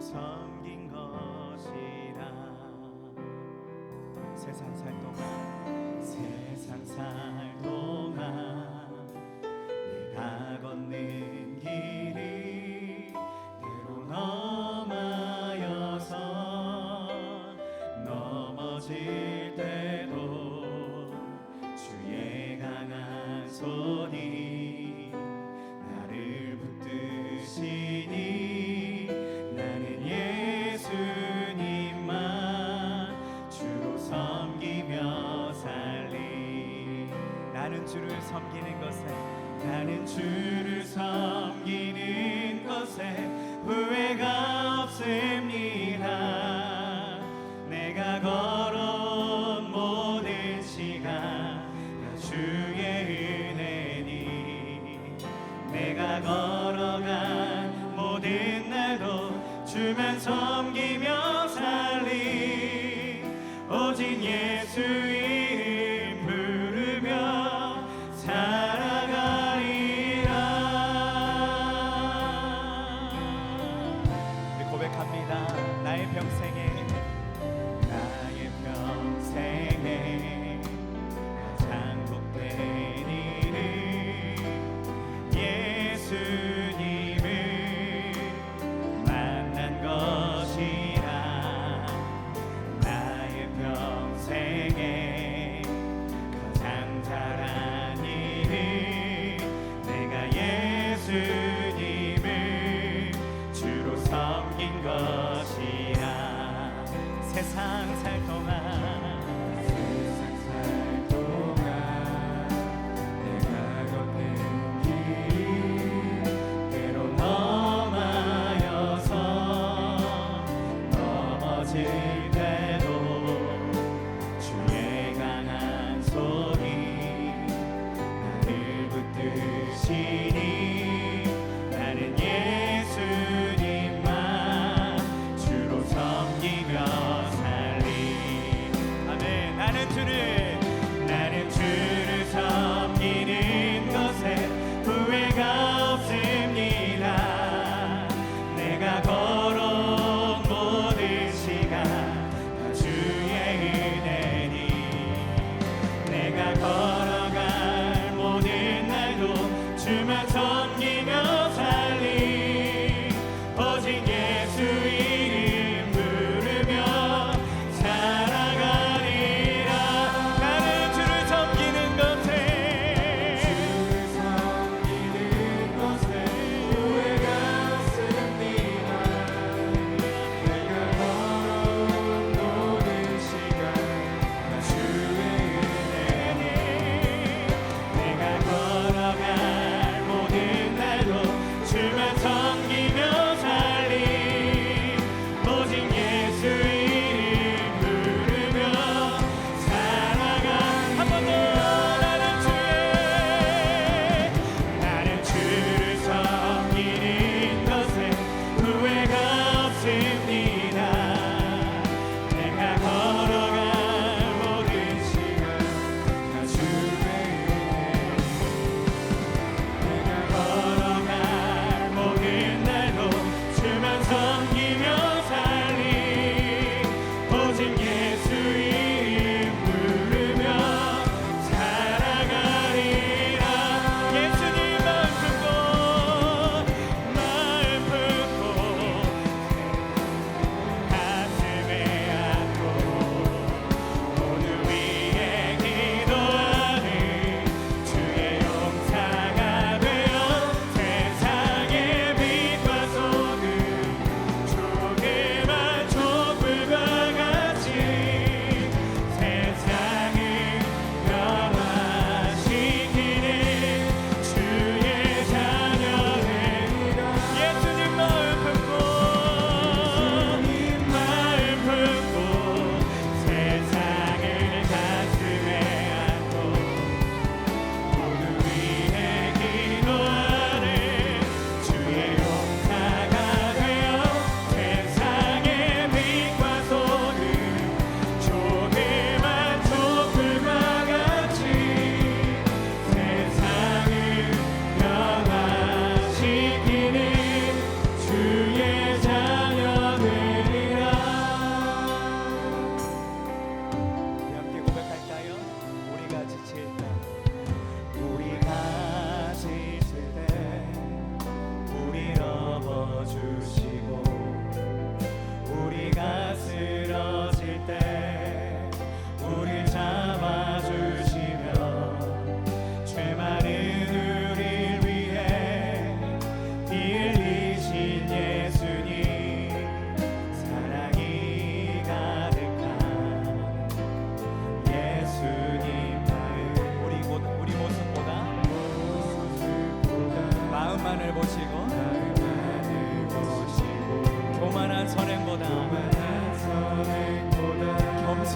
섬긴 것이라. 세상 살 동안 세상 살 동안 내가 걷는 길이 때로 넘하여서 넘어질 내가 걸어간 모든 날도 주만 섬기며 살리. 오직 예수 see.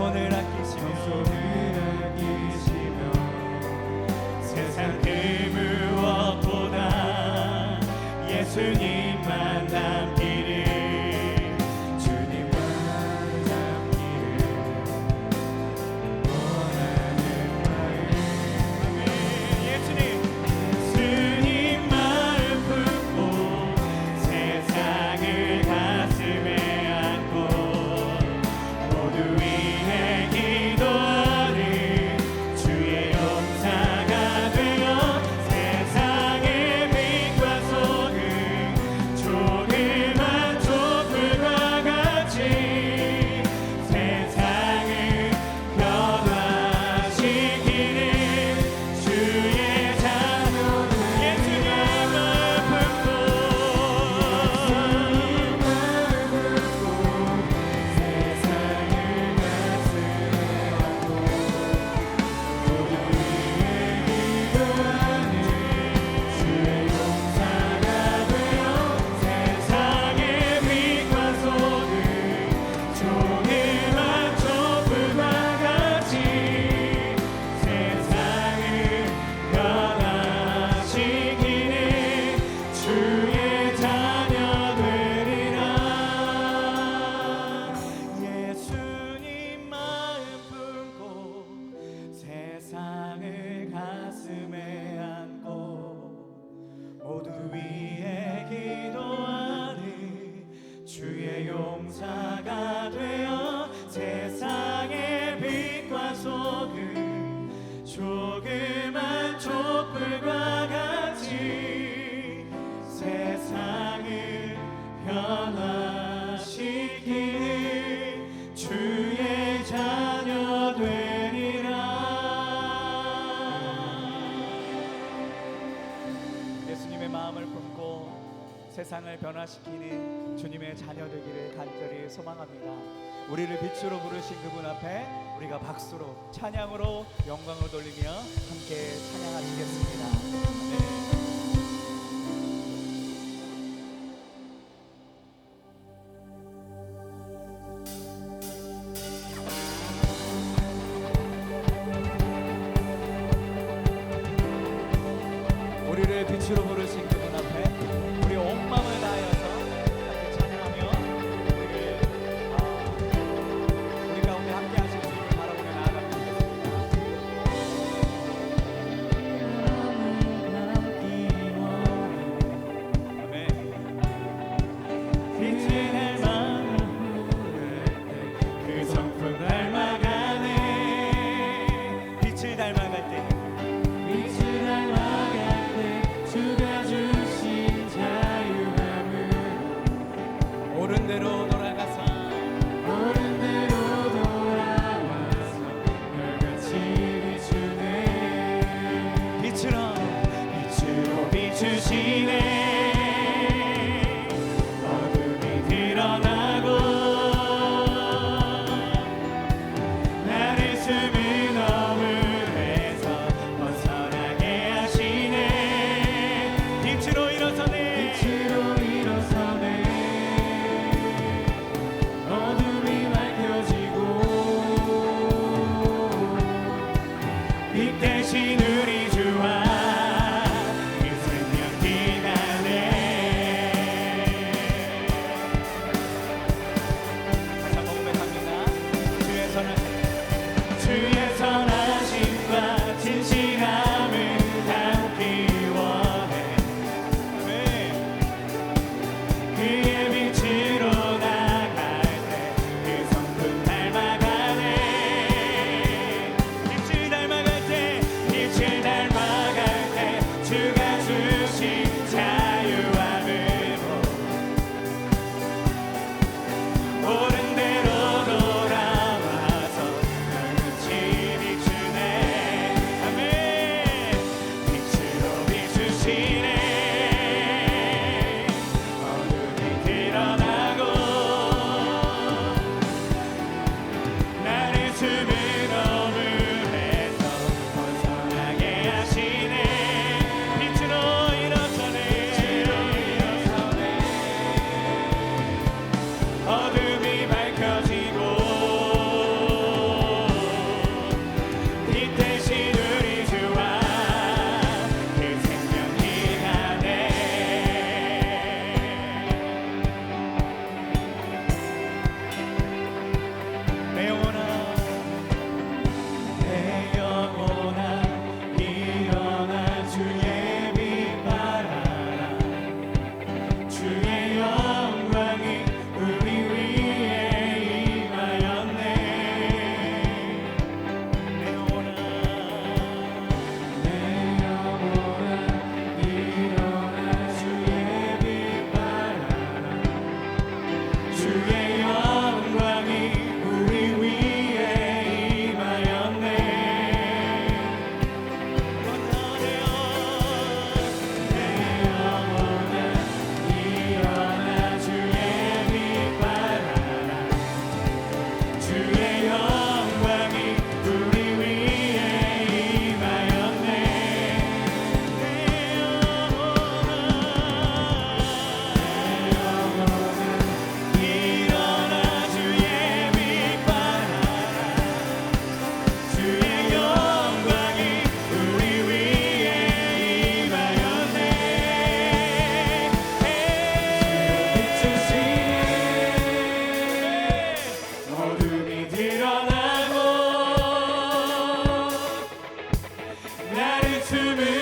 손을 변화시키는 주님의 자녀 되기를 간절히 소망합니다. 우리를 빛으로 부르신 그분 앞에 우리가 박수로 찬양으로 영광을 돌리며 함께 찬양하 춤을